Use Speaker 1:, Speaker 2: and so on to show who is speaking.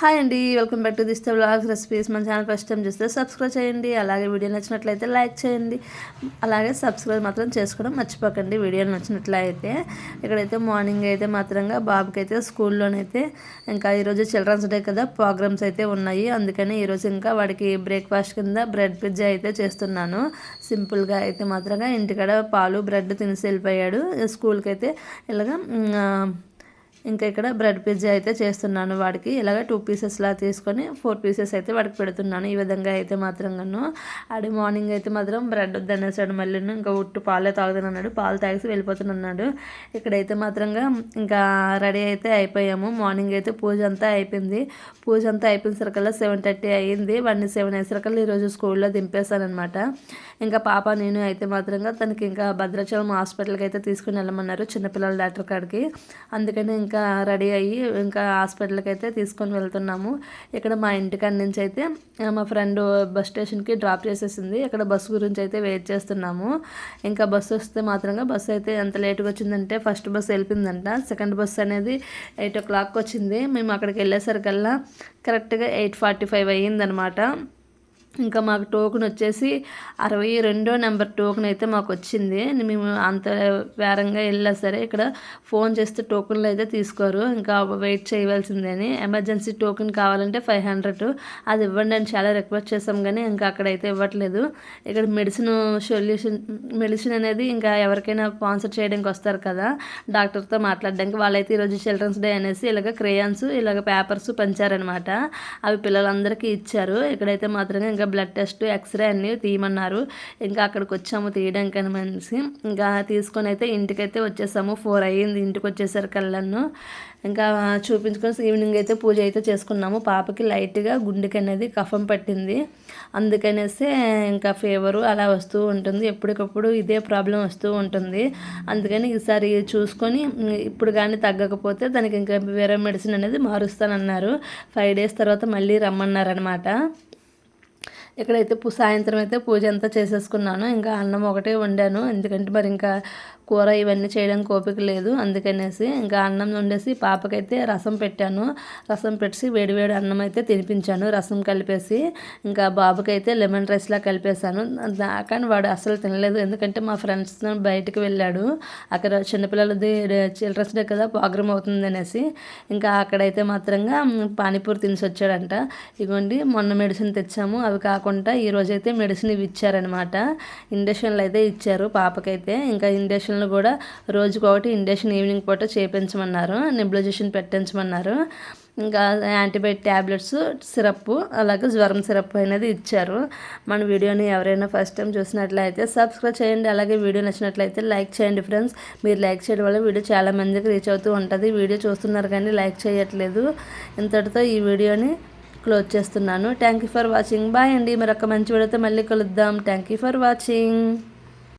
Speaker 1: Hi అండి welcome back to this blogs recipes మన channel first time చూస్తే subscribe చేయండి అలాగే వీడియో నచ్చినట్లయితే లైక్ చేయండి అలాగే సబ్స్క్రైబ్ మాత్రం చేసుకోవడం మర్చిపోకండి వీడియో నచ్చినట్లయితే. ఇక్కడైతే మార్నింగ్ అయితే మాత్రంగా బాబుకి అయితే స్కూల్లోనైతే ఇంకా ఈరోజు చిల్డ్రన్స్ డే కదా ప్రోగ్రామ్స్ అయితే ఉన్నాయి. అందుకని ఈరోజు ఇంకా వాడికి బ్రేక్ఫాస్ట్ కింద బ్రెడ్ పిజ్జా అయితే చేస్తున్నాను. సింపుల్గా అయితే మాత్రంగా ఇంటికాడ పాలు బ్రెడ్ తినేసి వెళ్ళిపోయాడు. స్కూల్కి అయితే ఇలాగ ఇంకా ఇక్కడ బ్రెడ్ పిజ్జా అయితే చేస్తున్నాను వాడికి. ఇలాగ టూ పీసెస్లా తీసుకొని ఫోర్ పీసెస్ అయితే వాడికి పెడుతున్నాను. ఈ విధంగా అయితే మాత్రం గాను ఆడి మార్నింగ్ అయితే మాత్రం బ్రెడ్ వద్దనేసాడు మళ్ళీ ఇంకా ఉట్టు పాలే తాగుతున్నాడు పాలు తాగేసి వెళ్ళిపోతున్నాడు ఇక్కడైతే మాత్రంగా ఇంకా రెడీ అయితే అయిపోయాము. మార్నింగ్ అయితే పూజ అంతా అయిపోయింది. పూజ అంతా అయిపోయిన సరికల్లా సెవెన్ థర్టీ అయ్యింది వాడిని సెవెన్ అయ్యేసరికల్లా ఈరోజు స్కూల్లో దింపేశానమాట ఇంకా పాప నేను అయితే మాత్రంగా తనకి ఇంకా భద్రాచలం హాస్పిటల్కి అయితే తీసుకుని వెళ్ళమన్నారు చిన్నపిల్లల డాక్టర్ కాడికి. అందుకని ఇంకా రెడీ అయ్యి ఇంకా హాస్పిటల్కి అయితే తీసుకొని వెళ్తున్నాము. ఇక్కడ మా ఇంటికాడ నుంచి అయితే మా ఫ్రెండ్ బస్ స్టేషన్కి డ్రాప్ చేసేసింది. ఇక్కడ బస్సు గురించి అయితే వెయిట్ చేస్తున్నాము. ఇంకా బస్సు వస్తే మాత్రంగా బస్సు అయితే ఎంత లేట్గా వచ్చిందంటే ఫస్ట్ బస్సు వెళ్ళిపోయిందంట. సెకండ్ బస్సు అనేది ఎయిట్ ఓ క్లాక్ వచ్చింది మేము అక్కడికి వెళ్ళేసరికల్లా కరెక్ట్గా ఎయిట్ ఫార్టీ ఫైవ్ అయ్యిందనమాట. ఇంకా మాకు టోకెన్ వచ్చేసి అరవై రెండో నెంబర్ టోకెన్ అయితే మాకు వచ్చింది. మేము అంత వేరంగా వెళ్ళా సరే ఇక్కడ ఫోన్ చేస్తే టోకెన్లు అయితే తీసుకోరు. ఇంకా వెయిట్ చేయవలసిందని ఎమర్జెన్సీ టోకెన్ కావాలంటే ఫైవ్ హండ్రెడ్. అది ఇవ్వండి అని చాలా రిక్వెస్ట్ చేసాం కానీ ఇంకా అక్కడైతే ఇవ్వట్లేదు. ఇక్కడ మెడిసిన్ సొల్యూషన్ మెడిసిన్ అనేది ఇంకా ఎవరికైనా స్పాన్సర్ చేయడానికి వస్తారు కదా డాక్టర్తో మాట్లాడడానికి. వాళ్ళైతే ఈరోజు చిల్డ్రన్స్ డే అనేసి ఇలాగ క్రేయాన్స్ ఇలాగ పేపర్స్ పంచారనమాట అవి పిల్లలందరికీ ఇచ్చారు. ఇక్కడైతే మాత్రమే ఇంకా బ్లడ్ టెస్ట్ ఎక్స్రే అన్నీ తీయమన్నారు. ఇంకా అక్కడికి వచ్చాము తీయడానికి అని మనిషి. ఇంకా తీసుకొని అయితే ఇంటికైతే వచ్చేసాము. ఫోర్ అయ్యింది. ఇంటికి వచ్చేసరికల్లాను ఇంకా చూపించుకొని ఈవినింగ్ అయితే పూజ అయితే చేసుకున్నాము. పాపకి లైట్గా గుండెకి అనేది కఫం పట్టింది. అందుకనేసి ఇంకా ఫీవరు అలా వస్తూ ఉంటుంది. ఎప్పటికప్పుడు ఇదే ప్రాబ్లం వస్తూ ఉంటుంది. అందుకని ఈసారి చూసుకొని ఇప్పుడు కానీ తగ్గకపోతే దానికి ఇంకా వేరే మెడిసిన్ అనేది మారుస్తానన్నారు. ఫైవ్ డేస్ తర్వాత మళ్ళీ రమ్మన్నారనమాట ఇక్కడైతే సాయంత్రం అయితే పూజ అంతా చేసేసుకున్నాను. ఇంకా అన్నం ఒకటే వండాను. ఎందుకంటే మరి ఇంకా కూర ఇవన్నీ చేయడానికి ఓపిక లేదు. అందుకనేసి ఇంకా అన్నం వండేసి పాపకైతే రసం పెట్టాను. రసం పెట్టి వేడివేడి అన్నం అయితే తినిపించాను. రసం కలిపేసి ఇంకా బాబుకైతే లెమన్ రైస్లా కలిపేశాను. కానీ వాడు అసలు తినలేదు. ఎందుకంటే మా ఫ్రెండ్స్ బయటకు వెళ్ళాడు. అక్కడ చిన్నపిల్లలది చిల్డ్రన్స్ డే కదా ప్రోగ్రామ్ అవుతుంది అనేసి ఇంకా అక్కడైతే మాత్రంగా పానీపూరి తినిసి వచ్చాడంట. ఇగోండి మొన్న మెడిసిన్ తెచ్చాము. అవి కాకుండా ఈరోజైతే మెడిసిన్ ఇవి ఇచ్చారనమాట ఇండక్షన్లు అయితే ఇచ్చారు పాపకైతే. ఇంకా ఇండక్షన్లు ఇంజక్షన్లు కూడా రోజుకొకటి ఇండక్షన్ ఈవినింగ్ పూట చేయించమన్నారు నెబ్లైజేషన్ పెట్టించమన్నారు. ఇంకా యాంటీబయాటిక్ ట్యాబ్లెట్స్ సిరప్ అలాగే జ్వరం సిరప్ అనేది ఇచ్చారు. మన వీడియోని ఎవరైనా ఫస్ట్ టైం చూసినట్లయితే సబ్స్క్రైబ్ చేయండి. అలాగే వీడియో నచ్చినట్లయితే లైక్ చేయండి ఫ్రెండ్స్. మీరు లైక్ చేయడం వల్ల వీడియో చాలా మందికి రీచ్ అవుతూ ఉంటుంది. వీడియో చూస్తున్నారు కానీ లైక్ చేయట్లేదు. ఇంతటితో ఈ వీడియోని క్లోజ్ చేస్తున్నాను. Thank you for watching bye అండి. మరొక మంచి వీడియోతో మళ్ళీ కలుద్దాం. Thank you for watching